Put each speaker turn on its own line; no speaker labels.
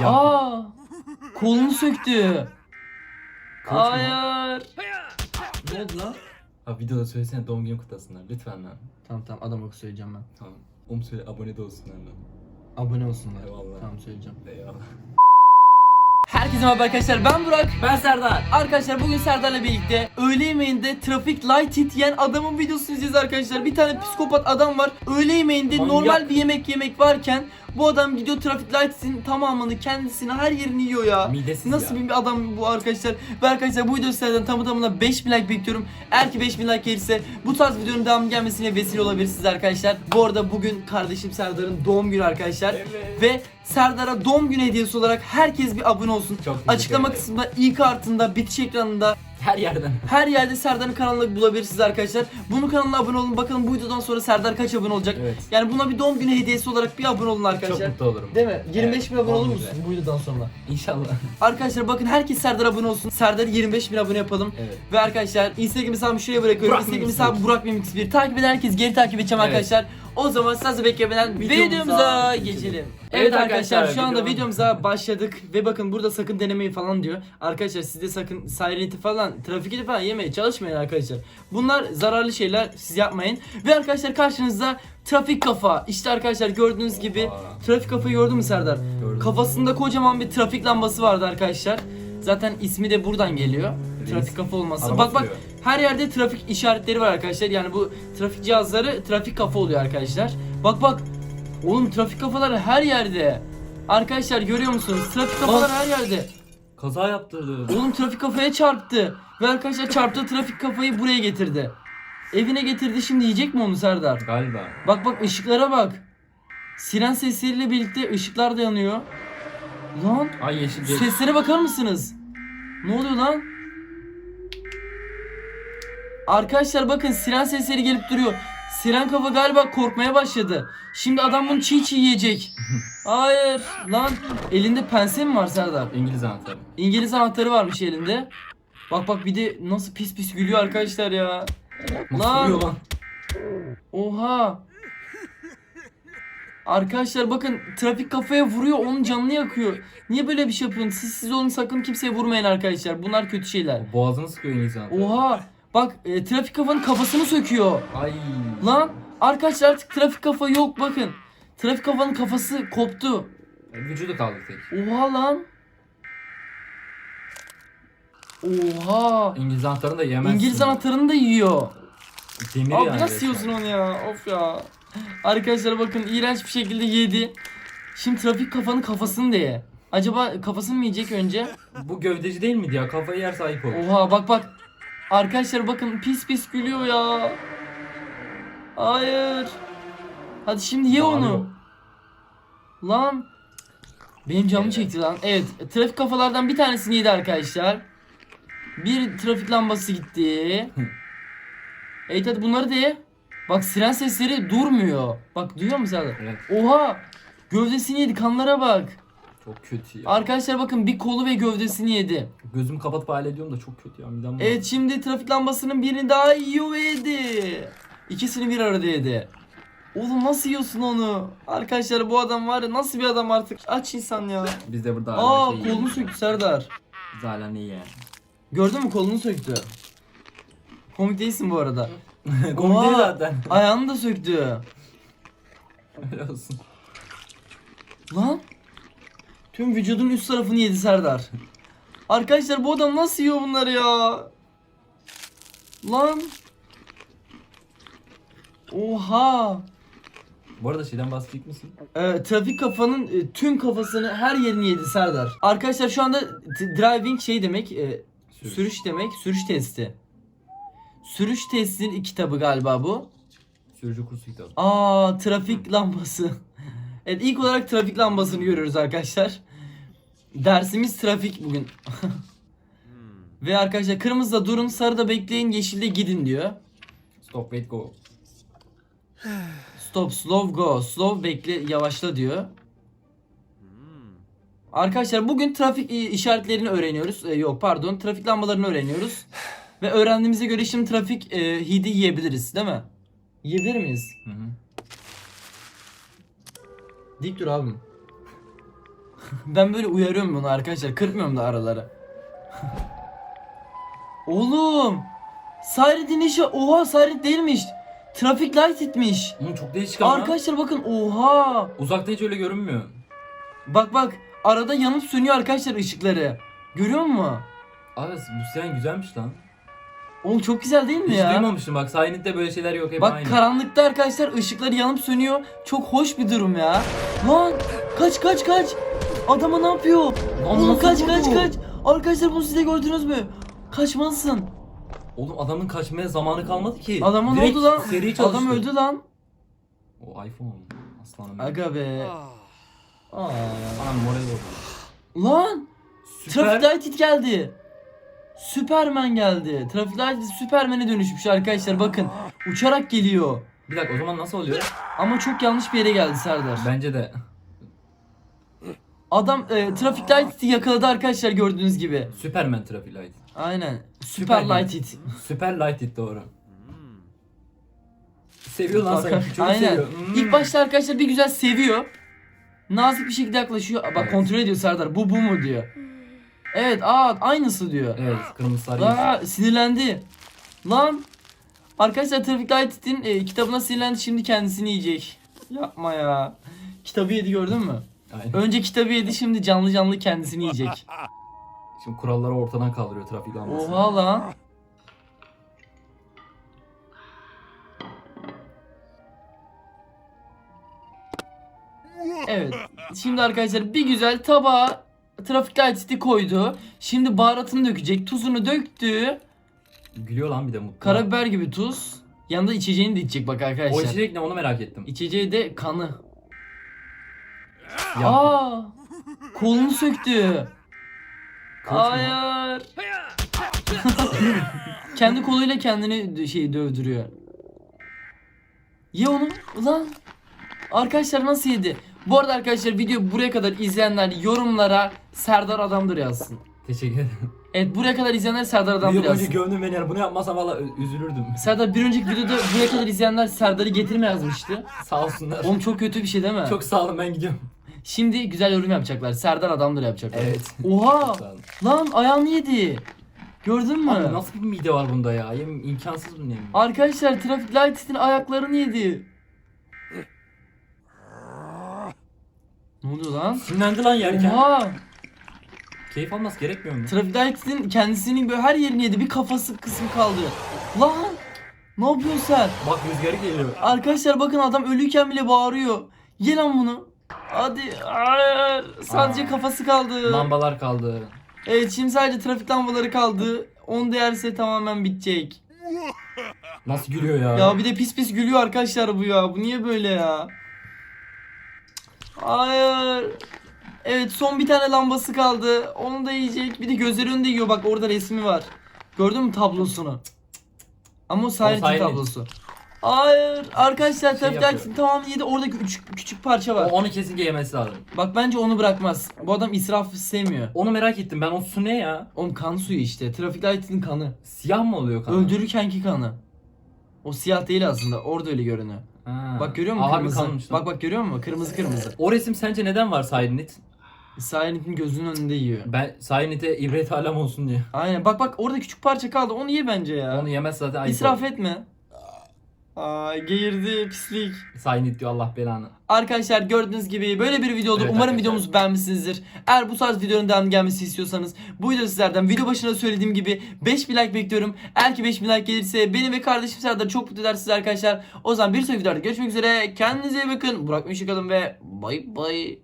Ya.
Aa! Kolunu söktü.
Kılıç mı?
Hayır.
Ne oldu lan? Abi videoda söylesene doğum günü kutlasınlar lütfen lan.
Tamam tamam adam akı söyleyeceğim ben.
Tamam. Oğlum söyle abone de olsunlar lan.
Abone olsunlar.
Eyvallah.
Tamam söyleyeceğim.
Eyvallah.
Herkese merhaba arkadaşlar ben Burak.
Ben Serdar.
Arkadaşlar bugün Serdar'la birlikte öğle yemeğinde trafik light hit yiyen adamın videosunu izleyeceğiz arkadaşlar. Bir tane psikopat adam var. Öğle yemeğinde
Manyak.
normal bir yemek yemek varken bu adam gidiyor trafik light'in tamamını kendisini her yerini yiyor ya.
Midesiz
Nasıl
ya.
bir adam bu arkadaşlar? Ve arkadaşlar bu videoyu sizlerden tamı tamına 5000 like bekliyorum. Eğer ki 5000 like gelirse bu tarz videonun devamı gelmesine vesile olabilirsiniz arkadaşlar. Bu arada bugün kardeşim Serdar'ın doğum günü arkadaşlar.
Evet.
Ve Serdar'a doğum günü hediyesi olarak herkes bir abone olsun.
Çok
Açıklama kısmında ilk kartında, bitiş ekranında
Her yerden.
her yerde Serdar'ın kanalını bulabilirsiniz arkadaşlar. Bunun kanalına abone olun. Bakalım bu videodan sonra Serdar kaç abone olacak?
Evet.
Yani buna bir doğum günü hediyesi olarak bir abone olun
Çok
arkadaşlar.
mutlu olurum.
Değil mi? 25 bin abone olur
olmuyor
musun bu videodan sonra?
İnşallah.
Arkadaşlar bakın herkes Serdar abone olsun. Serdar 25 bin abone yapalım.
Evet.
Ve arkadaşlar Instagram hesabımı şuraya bırakıyorum.
Burak
Instagram
Mimix
hesabım Burak Mimix 1. Takip eden herkes geri takip edeceğim
Evet.
arkadaşlar. O zaman sizi beklemeden
Videomuza
videomuza
geçelim.
geçelim.
Evet
Evet arkadaşlar
arkadaşlar,
şu anda
video-
videomuza başladık ve bakın burada sakın denemeyi falan diyor. Arkadaşlar siz de sakın sireneti falan, trafiketi falan yemeye çalışmayın arkadaşlar. Bunlar zararlı şeyler siz yapmayın. Ve arkadaşlar karşınızda trafik kafa. İşte arkadaşlar gördüğünüz gibi trafik kafayı gördün mü Serdar?
Gördüm.
Kafasında kocaman bir trafik lambası vardı arkadaşlar. Zaten ismi de buradan geliyor. Trafik kafa olması.
Araba
bak bak
sürüyor.
her yerde trafik işaretleri var arkadaşlar. Yani bu trafik cihazları trafik kafa oluyor arkadaşlar. Bak bak. Oğlum trafik kafaları her yerde. Arkadaşlar görüyor musunuz? Trafik kafalar her yerde.
Kaza yaptırdı.
Oğlum trafik kafaya çarptı. Ve arkadaşlar çarptığı trafik kafayı buraya getirdi. Evine getirdi şimdi yiyecek mi onu Serdar?
Galiba.
Bak bak ışıklara bak. Siren sesleriyle birlikte ışıklar da yanıyor. Lan
Ay yeşil geç.
seslere bakar mısınız? Ne oluyor lan? Arkadaşlar bakın siren sesleri gelip duruyor. Siren kafa galiba korkmaya başladı. Şimdi adam bunu çiğ çiğ yiyecek. Hayır lan elinde pense mi var Serdar?
İngiliz anahtarı.
İngiliz anahtarı varmış elinde. Bak bak bir de nasıl pis pis gülüyor arkadaşlar ya.
Nasıl
Lan.
lan?
Oha. Arkadaşlar bakın trafik kafaya vuruyor onun canını yakıyor. Niye böyle bir şey yapıyorsun? Siz siz olun sakın kimseye vurmayın arkadaşlar. Bunlar kötü şeyler.
Boğazını sıkıyor anahtarı.
Oha. Bak e, trafik kafanın kafasını söküyor.
Ay.
Lan arkadaşlar artık trafik kafa yok bakın. Trafik kafanın kafası koptu.
Vücudu kaldı tek.
Oha lan. Oha.
İngiliz anahtarını da yemezsin.
İngiliz anahtarını da yiyor.
Demir
Abi
yani
nasıl
resmen.
yiyorsun onu ya? Of ya. Arkadaşlar bakın iğrenç bir şekilde yedi. Şimdi trafik kafanın kafasını da ye. Acaba kafasını mı yiyecek önce?
Bu gövdeci değil miydi ya? Kafayı yer sahip olur.
Oha bak bak. Arkadaşlar bakın pis pis gülüyor ya. Hayır. Hadi şimdi ye onu. Lan. Benim
Evet.
çekti lan. Evet trafik kafalardan bir tanesini yedi arkadaşlar. Bir trafik lambası gitti. evet hadi bunları da ye. Bak siren sesleri durmuyor. Bak duyuyor musun sen?
Evet.
Oha. Gövdesini yedi kanlara bak.
Çok kötü ya.
Arkadaşlar bakın bir kolu ve gövdesini yedi.
Gözümü kapatıp hayal ediyorum da çok kötü ya. Midem bulandı.
Evet şimdi trafik lambasının birini daha yiyor ve yedi. İkisini bir arada yedi. Oğlum nasıl yiyorsun onu? Arkadaşlar bu adam var ya nasıl bir adam artık? Aç insan ya.
Biz de burada hala
Aa
şey
kolunu
yiyoruz.
söktü Serdar.
Biz hala ne yiyen?
Gördün mü kolunu söktü. Komik değilsin bu arada.
Komik
Oha.
zaten.
Ayağını da söktü.
Öyle olsun.
Lan. Tüm vücudun üst tarafını yedi Serdar. Arkadaşlar bu adam nasıl yiyor bunları ya? Lan. Oha.
Bu arada şeyden bahsedecek misin?
Ee, trafik kafanın e, tüm kafasını her yerini yedi Serdar. Arkadaşlar şu anda t- driving şey demek, e,
Sürüş.
sürüş. demek, sürüş testi. Sürüş testinin kitabı galiba bu.
Sürücü kursu kitabı.
Aa trafik lambası. evet ilk olarak trafik lambasını görüyoruz arkadaşlar. Dersimiz trafik bugün. Ve arkadaşlar kırmızıda durun, sarıda bekleyin, yeşilde gidin diyor.
Stop wait go.
Stop, slow go. Slow bekle, yavaşla diyor. Arkadaşlar bugün trafik i- işaretlerini öğreniyoruz. Ee, yok pardon, trafik lambalarını öğreniyoruz. Ve öğrendiğimize göre şimdi trafik e, hidi yiyebiliriz, değil mi? Yiyebilir miyiz?
Hı hı.
Dik dur abim. Ben böyle uyarıyorum bunu arkadaşlar. Kırpmıyorum da araları. Oğlum. Siren işi oha siren değilmiş. Trafik light itmiş.
Oğlum çok değişik ama.
Arkadaşlar bakın oha.
Uzakta hiç öyle görünmüyor.
Bak bak arada yanıp sönüyor arkadaşlar ışıkları. Görüyor musun?
Abi bu siren güzelmiş lan.
Oğlum çok güzel değil mi
Hiç
ya?
duymamıştım bak Silent'te böyle şeyler yok hep
Bak
aynı.
karanlıkta arkadaşlar ışıkları yanıp sönüyor. Çok hoş bir durum ya. Lan kaç kaç kaç. Adama ne yapıyor? Oğlum
nasıl
kaç
bu?
kaç kaç. Arkadaşlar bunu siz de gördünüz mü? Kaçmalısın.
Oğlum adamın kaçmaya zamanı kalmadı ki.
Adama ne
Direkt
oldu lan?
Seri çalıştı.
Adam öldü lan.
O iPhone. Aslanım.
Aga be. Aa.
Anam moral oldu.
Lan
Süper.
Traffic Light It geldi. Superman geldi. Light It Superman'e dönüşmüş arkadaşlar bakın. Uçarak geliyor.
Bir dakika o zaman nasıl oluyor?
Ama çok yanlış bir yere geldi Serdar.
Bence de.
Adam e, Traffic Light It'i yakaladı arkadaşlar gördüğünüz gibi.
Superman Traffic Light.
Aynen.
Superman.
Light It.
Super Light It doğru. Seviyor lan sanki. Çok
Aynen.
seviyor. Hmm.
İlk başta arkadaşlar bir güzel seviyor. Nazik bir şekilde yaklaşıyor. Bak
Evet.
kontrol ediyor Serdar. Bu bu mu diyor. Evet aa aynısı diyor.
Evet kırmızı sarı.
Aa sinirlendi. Lan. Arkadaşlar Traffic Light It'in e, kitabına sinirlendi şimdi kendisini yiyecek. Yapma ya. Kitabı yedi gördün mü?
Aynen.
Önce kitabı yedi şimdi canlı canlı kendisini yiyecek.
Şimdi kuralları ortadan kaldırıyor trafik lambası.
Oha lan. Evet. Şimdi arkadaşlar bir güzel tabağa trafik light'i koydu. Şimdi baharatını dökecek. Tuzunu döktü.
Gülüyor lan bir de mutlu.
Karabiber gibi tuz. Yanında içeceğini de içecek bak
O
arkadaşlar.
içecek ne onu merak ettim.
İçeceği de kanı.
Ya,
Aa! Kolunu söktü.
kılıç?
Hayır. Kendi koluyla kendini şey dövdürüyor. Ye onu. Ulan. Arkadaşlar nasıl yedi? Bu arada arkadaşlar video buraya kadar izleyenler yorumlara Serdar adamdır yazsın.
Teşekkür ederim.
Evet buraya kadar izleyenler Serdar adamdır
Video boyunca
yazsın.
gömdün beni yani bunu yapmasam valla üzülürdüm.
Serdar bir önceki videoda buraya kadar izleyenler Serdar'ı getirme yazmıştı.
Sağ olsunlar.
Oğlum çok kötü bir şey değil mi?
Çok sağ olun ben gidiyorum.
Şimdi güzel yorum yapacaklar. Serdar adamdır yapacaklar.
Evet.
Oha!
Çok sağ olun.
Lan ayağını yedi. Gördün mü?
Abi nasıl bir mide var bunda ya? Yem imkansız bu ne?
Arkadaşlar Traffic Light'in ayaklarını yedi. Ne oluyor lan?
Sinirlendi lan yerken.
Oha!
Keyif alması gerekmiyor mu?
Traffic Light'in kendisinin böyle her yerini yedi. Bir kafası kısmı kaldı. Lan! Ne yapıyorsun sen?
Bak rüzgarı geliyor.
Arkadaşlar bakın adam ölüyken bile bağırıyor. Ye lan bunu. Hadi. Hayır. Sadece
Aa.
kafası kaldı.
Lambalar kaldı.
Evet şimdi sadece trafik lambaları kaldı. Onu da yerse tamamen bitecek.
Nasıl gülüyor ya?
Ya bir de pis pis gülüyor arkadaşlar bu ya. Bu niye böyle ya? Hayır. Evet son bir tane lambası kaldı. Onu da yiyecek. Bir de gözleri önünde yiyor. Bak orada resmi var. Gördün mü tablosunu? Ama o Silent. tablosu. Hayır. Arkadaşlar
Şey.
Lights'in tamamını yedi. Orada küçük küçük parça
O,
var.
onu kesinlikle yemesi lazım.
Bak bence onu bırakmaz. Bu adam israf sevmiyor.
Onu merak ettim ben o su ne ya?
Oğlum kan suyu işte. Traffic Lights'in kanı.
Siyah mı oluyor kan?
Öldürürkenki kanı. O siyah değil aslında. Orada öyle görünüyor.
Ha.
Bak görüyor musun kırmızı?
kalmış lan.
Bak bak görüyor musun? Kırmızı kırmızı.
O resim sence neden var Silent?
Silent'in gözünün önünde yiyor.
Ben Silent'e ibret alem olsun diye.
Aynen. Bak bak orada küçük parça kaldı. Onu ye bence ya.
Onu yemez zaten ayıp
İsraf
olur.
etme. Aa geğirdi pislik.
Silent diyor Allah belanı.
Arkadaşlar gördüğünüz gibi böyle bir video oldu.
Evet
Umarım
arkadaşlar.
videomuzu beğenmişsinizdir. Eğer bu tarz videoların devamı gelmesi istiyorsanız bu video sizlerden video başında söylediğim gibi 5000 like bekliyorum. Eğer ki 5000 like gelirse beni ve kardeşim Serdar çok mutlu eder siz arkadaşlar. O zaman bir sonraki videoda görüşmek üzere. Kendinize iyi bakın. Burak Mişikalın ve bay bay.